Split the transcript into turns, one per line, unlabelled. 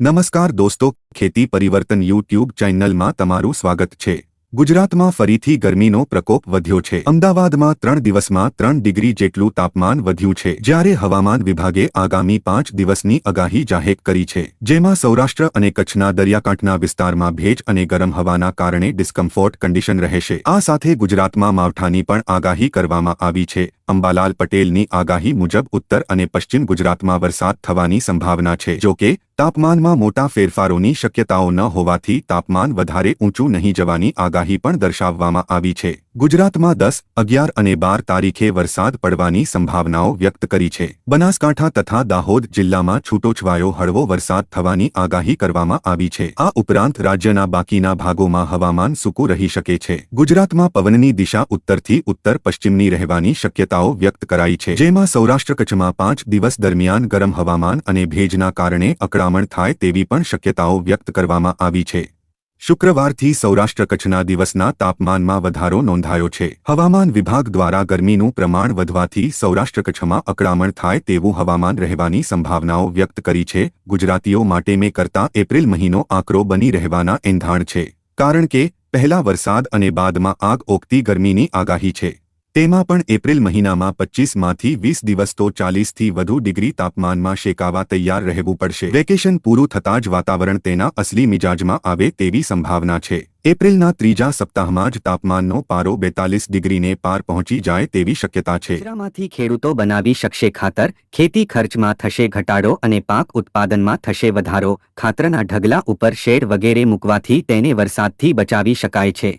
નમસ્કાર દોસ્તો, ખેતી પરિવર્તન યુટ્યુબ ચેનલમાં તમારું સ્વાગત છે. ગુજરાતમાં ફરીથી ગરમીનો પ્રકોપ વધ્યો છે. અમદાવાદમાં ત્રણ દિવસમાં ત્રણ ડિગ્રી જેટલું તાપમાન વધ્યું છે. જ્યારે હવામાન વિભાગે આગામી પાંચ દિવસની આગાહી જાહેર કરી છે. જેમાં સૌરાષ્ટ્ર અને કચ્છના દરિયાકાંઠના વિસ્તારમાં ભેજ અને ગરમ હવાના કારણે ડિસ્કમ્ફોર્ટ કન્ડિશન રહેશે. આ સાથે ગુજરાતમાં માવઠાની પણ આગાહી કરવામાં આવી છે. અંબાલાલ પટેલની આગાહી મુજબ ઉત્તર અને પશ્ચિમ ગુજરાતમાં વરસાદ થવાની સંભાવના છે. જો કે તાપમાનમાં મોટા ફેરફારોની શક્યતાઓ ન હોવાથી તાપમાન વધારે ઊંચું નહીં જવાની આગાહી પણ દર્શાવવામાં આવી છે. ગુજરાતમાં દસ, અગિયાર અને બાર તારીખે વરસાદ પડવાની સંભાવનાઓ વ્યક્ત કરી છે. બનાસકાંઠા તથા દાહોદ જિલ્લામાં છૂટોછવાયો હળવો વરસાદ થવાની આગાહી કરવામાં આવી છે. આ ઉપરાંત રાજ્યના બાકીના ભાગોમાં હવામાન સૂકું રહી શકે છે. ગુજરાતમાં પવનની દિશા ઉત્તરથી ઉત્તર પશ્ચિમની રહેવાની શક્યતાઓ વ્યક્ત કરાઈ છે. જેમાં સૌરાષ્ટ્ર કચ્છમાં પાંચ દિવસ દરમિયાન ગરમ હવામાન અને ભેજના કારણે અકળામણ થાય તેવી પણ શક્યતાઓ વ્યક્ત કરવામાં આવી છે. શુક્રવારથી સૌરાષ્ટ્ર કચ્છના દિવસના તાપમાનમાં વધારો નોંધાયો છે. હવામાન વિભાગ દ્વારા ગરમીનું પ્રમાણ વધવાથી સૌરાષ્ટ્ર કચ્છમાં અકળામણ થાય તેવું હવામાન રહેવાની સંભાવનાઓ વ્યક્ત કરી છે. ગુજરાતીઓ માટે મે કરતા એપ્રિલ મહિનો આકરો બની રહેવાના એંધાણ છે. કારણ કે, પહેલા વરસાદ અને બાદમાં આગ ઓગતી ગરમીની આગાહી છે. તેમાં પણ એપ્રિલ મહિનામાં પચ્ચીસમાંથી વીસ દિવસ તો ચાલીસથી વધુ ડિગ્રી તાપમાનમાં શેકાવા તૈયાર રહેવું પડશે. વેકેશન પૂરું થતાં જ વાતાવરણ તેના અસલી મિજાજમાં આવે તેવી સંભાવના છે. એપ્રિલના ત્રીજા સપ્તાહમાં જ તાપમાનનો પારો બેતાલીસ ડિગ્રીને પાર પહોંચી જાય તેવી શક્યતા છે.
કચરામાંથી ખેડૂતો બનાવી શકશે ખાતર, ખેતી ખર્ચમાં થશે ઘટાડો અને પાક ઉત્પાદનમાં થશે વધારો. ખાતરના ઢગલા ઉપર શેડ વગેરે મૂકવાથી તેને વરસાદથી બચાવી શકાય છે.